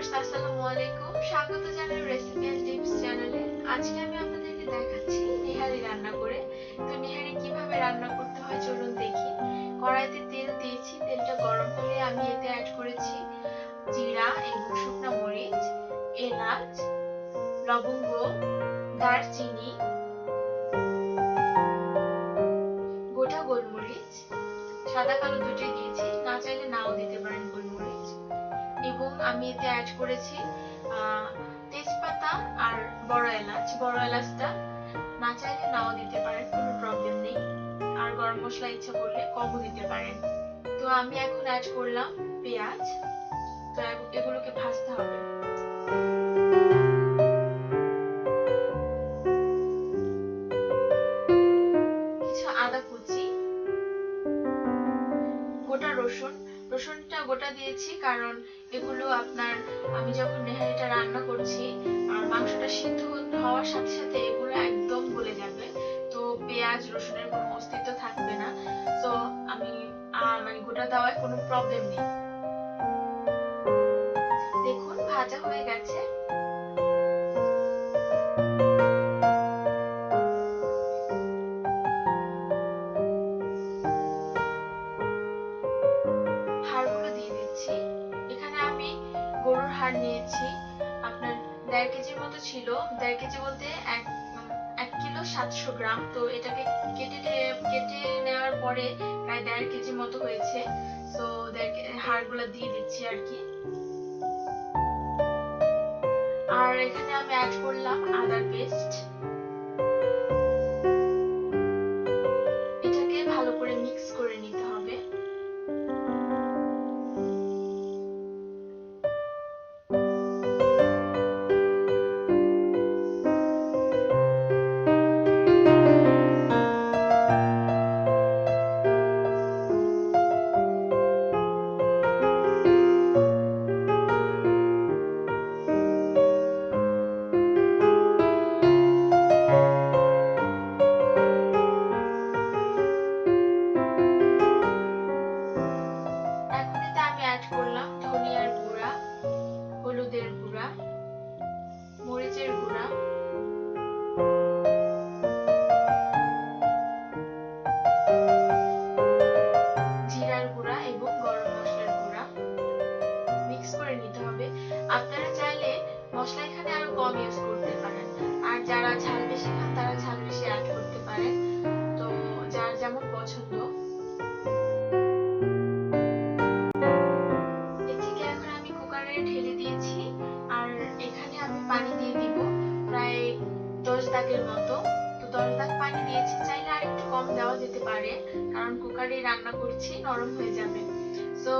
Viewers, আসসালামু আলাইকুম। স্বাগত জানাই রেসিপি টিপস চ্যানেলে আজকে আমি আপনাদেরকে দেখাচ্ছি নিহারি রান্না করে। তো নিহারি, কীভাবে রান্না করতে হয় চলুন দেখি। কড়াইতে তেল দিয়েছি, তেলটা গরম হলে আমি এতে অ্যাড করেছি জিরা এবং শুকনো মরিচ, এলাচ, লবঙ্গ, দারচিনি, গোটা গোলমরিচ, সাদা কালো দুটোই দিয়েছি না চাইলে নাও দিতে পারেন এবং আমি এতে অ্যাড করেছি তেজপাতা আর বড় এলাচ। বড় এলাচটা না চাইলে নাও দিতে পারেন, কোনো প্রবলেম নেই। আর গরম মশলা ইচ্ছা করলে কমও দিতে পারেন। তো আমি এখন অ্যাড করলাম পেঁয়াজ। তো এগুলোকে ভাজতে হবে। কিছু আদা কুচি, গোটা রসুন। রসুনটা গোটা দিয়েছি কারণ এগুলো আপনার, আমি যখন নেহারিটা রান্না করছি, আর মাংসটা সিদ্ধ হওয়ার সাথে সাথে এগুলো একদম গলে যাবে। তো পেঁয়াজ, রসুনের কোনো অস্তিত্ব থাকবে না। তো আমি মানে গোটা দেওয়ায় কোনো প্রবলেম নেই। গরুর নিয়েছি। আপনার দেড় কেজির মতো ছিল। দেড় কেজি বলতে এক এক কিলো সাতশো গ্রাম। তো এটাকে কেটে কেটে নেওয়ার পরে প্রায় দেড় কেজি মতো হয়েছে। তো হাড়গুলো দিয়ে দিচ্ছি আর কি। আর এখানে আমি অ্যাড করলাম আদার পেস্ট ধনিয়ার গুঁড়া, হলুদের গুঁড়া, মরিচের গুঁড়া। জিরার গুঁড়া এবং গরম মশলার গুঁড়া। মিক্স করে নিতে হবে। আপনারা চাইলে মশলা এখানে আরও কম ইউজ করতে পারেন। আর যারা ঝাল বেশি খান, তারা দাগের মতো। তো দশ দাগ পানি দিয়েছি, চাইলে আর একটু কম দেওয়া যেতে পারে, কারণ কুকারে রান্না করছি, নরম হয়ে যাবে। তো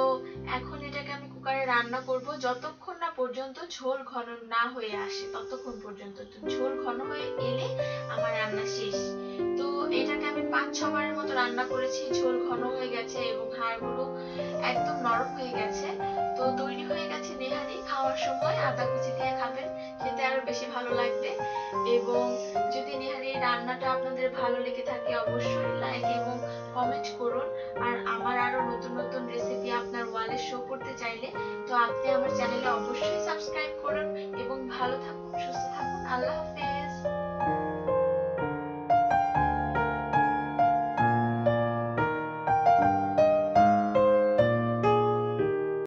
এখন এটাকে আমি কুকারে রান্না করব, যতক্ষণ না পর্যন্ত ঝোল ঘন না হয়ে আসে, ততক্ষণ পর্যন্ত। তো ঝোল ঘন হয়ে এলে আমার রান্না শেষ। তো এটাকে আমি পাঁচ ছবারের মতো রান্না করেছি, ঝোল ঘন হয়ে গেছে এবং হাড়গুলো একদম নরম হয়ে গেছে। তো তৈরি হয়ে গেছে নেহারি খাওয়ার সময় আদা কুচি এবং যদি নেহারি রান্নাটা আপনাদের ভালো লেগে থাকে অবশ্যই লাইক এবং কমেন্ট করুন। আর আমার আরও নতুন নতুন রেসিপি আপনার ওয়ালে শো করতে চাইলে তো আপনি আমার চ্যানেলে অবশ্যই সাবস্ক্রাইব করুন এবং ভালো থাকুন, সুস্থ থাকুন, আল্লাহ হাফেজ।